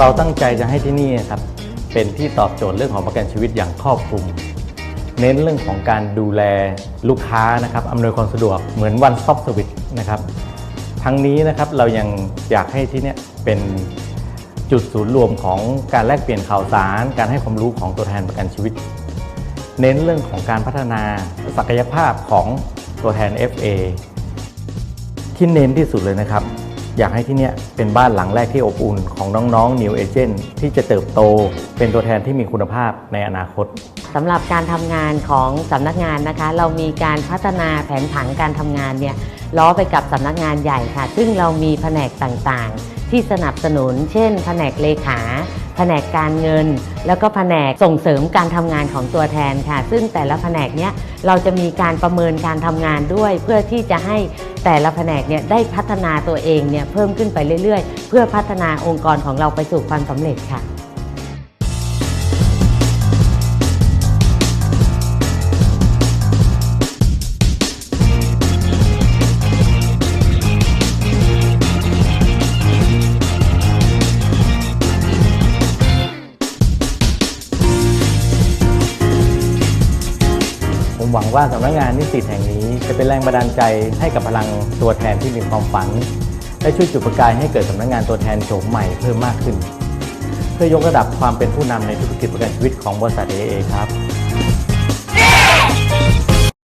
เราตั้งใจจะให้ที่นี่ครับเป็นที่ตอบโจทย์เรื่องของประกันชีวิตอย่างครอบคลุม เน้นเรื่องของการดูแลลูกค้านะครับอำนวยความสะดวกเหมือนวันซ o อ t สวิตนะครับทั้งนี้นะครับเรายังอยากให้ที่นี่เป็นจุดศูนย์รวมของการแลกเปลี่ยนข่าวสาร การให้ความรู้ของตัวแทนประกันชีวิต เน้นเรื่องของการพัฒนาศักยภาพของตัวแทน FA ที่เน้นที่สุดเลยนะครับ อยากให้ที่นี่เป็นบ้านหลังแรกที่อบอุ่นของน้องๆ New Agent ที่จะเติบโตเป็นตัวแทนที่มีคุณภาพในอนาคตสำหรับการทำงานของสำนักงานนะคะ เรามีการพัฒนาแผนผังการทำงานเนี่ยล้อไปกับสำนักงานใหญ่ค่ะ ซึ่งเรามีแผนกต่างๆ ที่สนับสนุน เช่น แผนกเลขา แผนกการเงิน แล้วก็แผนกส่งเสริมการทำงานของตัวแทนค่ะ ซึ่งแต่ละแผนกเนี้ยเราจะมีการประเมินการทำงานด้วย เพื่อที่จะให้แต่ละแผนกเนี่ยได้พัฒนาตัวเองเนี่ยเพิ่มขึ้นไปเรื่อยๆ เพื่อพัฒนาองค์กรของเราไปสู่ความสำเร็จค่ะ หวังว่าสำนักงานนิสิตแห่งนี้ จะเป็นแรงบันดาลใจให้กับพลังตัวแทนที่มีความฝัน และช่วยจุดประกายให้เกิดสำนักงานตัวแทนโฉมใหม่เพิ่มมากขึ้น เพื่อยกระดับความเป็นผู้นำในธุรกิจประกันชีวิตของบริษัท AA ครับ